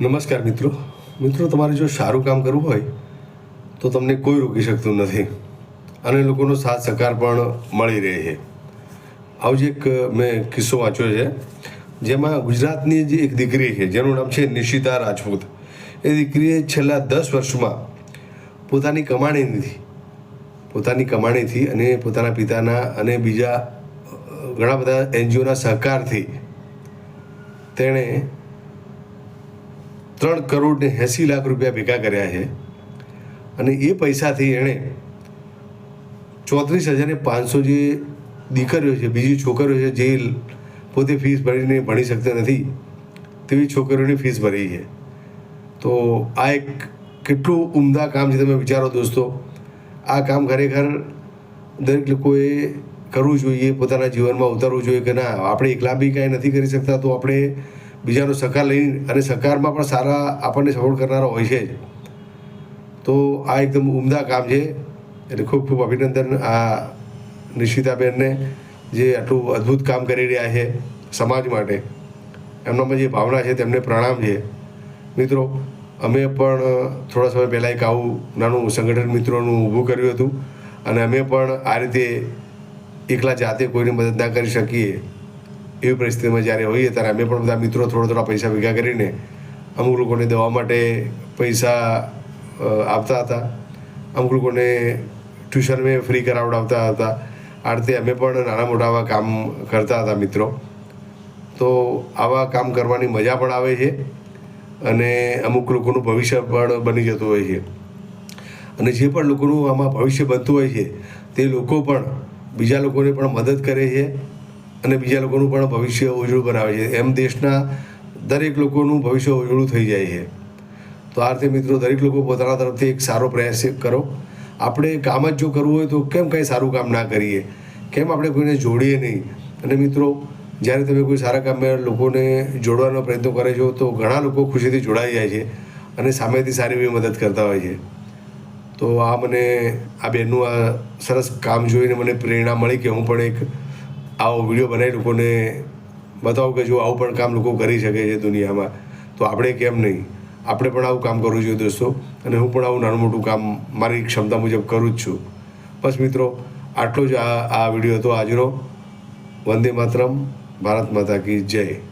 નમસ્કાર મિત્રો. મિત્રો, તમારે જો સારું કામ કરવું હોય, તો તમને કોઈ રોકી શકતું નથી. અને લોકોનો સાથ સહકાર પણ મળી રહે છે. આવું જ એક, મેં કિસ્સો વાંચ્યો છે. જેમાં ગુજરાતની જે એક દીકરી છે, જેનું નામ છે નિશિતા રાજપૂત. એ દીકરીએ છેલ્લા દસ વર્ષમાં પોતાની કમાણીથી પોતાની કમાણીથી અને પોતાના પિતાના અને બીજા ઘણા બધા એનજીઓના સહકારથી તેણે ત્રણ કરોડ ને એંસી લાખ રૂપિયા ભેગા કર્યા છે અને એ પૈસાથી એણે ચોત્રીસ હજાર પાંચસો જે દીકરીઓ છે, બીજી છોકરીઓ છે, જે પોતે ફીસ ભરીને ભણી શકતા નથી, તેવી છોકરીઓની ફીસ ભરી છે. તો આ એક કેટલું ઉમદા કામ છે તમે વિચારો દોસ્તો. આ કામ ખરેખર દરેક લોકોએ કરવું જોઈએ, પોતાના જીવનમાં ઉતારવું જોઈએ કે ના, આપણે એકલા બી કાંઈ નથી કરી શકતા, તો આપણે બીજાનો સહકાર લઈને અને સહકારમાં પણ સારા આપણને સપોર્ટ કરનારા હોય છે. તો આ એકદમ ઉમદા કામ છે. એટલે ખૂબ ખૂબ અભિનંદન આ નિશિતાબેનને જે આટલું અદ્ભુત કામ કરી રહ્યા છે સમાજ માટે. એમનામાં જે ભાવના છે, તેમને પ્રણામ છે. મિત્રો, અમે પણ થોડા સમય પહેલાં એક આવું નાનું સંગઠન મિત્રોનું ઊભું કર્યું હતું. અને અમે પણ આ રીતે એકલા જાતે કોઈની મદદ ના કરી શકીએ. એવી પરિસ્થિતિમાં જ્યારે હોઈએ ત્યારે અમે પણ બધા મિત્રો થોડા થોડા પૈસા ભેગા કરીને અમુક લોકોને દવા માટે પૈસા આપતા હતા. અમુક લોકોને ટ્યુશન મેં ફ્રી કરાવડાવતા હતા. આ રીતે અમે પણ નાના મોટા આવા કામ કરતા હતા મિત્રો. તો આવા કામ કરવાની મજા પણ આવે છે અને અમુક લોકોનું ભવિષ્ય પણ બની જતું હોય છે. અને જે પણ લોકોનું આમાં ભવિષ્ય બનતું હોય છે તે લોકો પણ બીજા લોકોને પણ મદદ કરે છે. અને બીજા લોકોનું પણ ભવિષ્ય ઉજળું બનાવે છે. એમ દેશના દરેક લોકોનું ભવિષ્ય ઉજળું થઈ જાય છે. તો આ રીતે મિત્રો, દરેક લોકો પોતાના તરફથી એક સારો પ્રયાસ કરો. આપણે કામ જ જો કરવું હોય તો કેમ કંઈ સારું કામ ના કરીએ? કેમ આપણે કોઈને જોડીએ નહીં? અને મિત્રો, જ્યારે તમે કોઈ સારા કામમાં લોકોને જોડવાનો પ્રયત્ન કરે છો, તો ઘણા લોકો ખુશીથી જોડાઈ જાય છે અને સામેથી સારી એવી મદદ કરતા હોય છે. તો આ મને, આ બેનનું આ સરસ કામ જોઈને મને પ્રેરણા મળી કે હું પણ એક આવો વીડિયો બનાવી લોકોને બતાવો કે જો આવું પણ કામ લોકો કરી શકે છે દુનિયામાં. તો આપણે કેમ નહીં? આપણે પણ આવું કામ કરવું જોઈએ દોસ્તો. અને હું પણ આવું નાનું મોટું કામ મારી ક્ષમતા મુજબ કરું જ છું. બસ મિત્રો, આટલો જ આ આ વીડિયો હતો આજનો. વંદે માતરમ, ભારત માતા કી જય.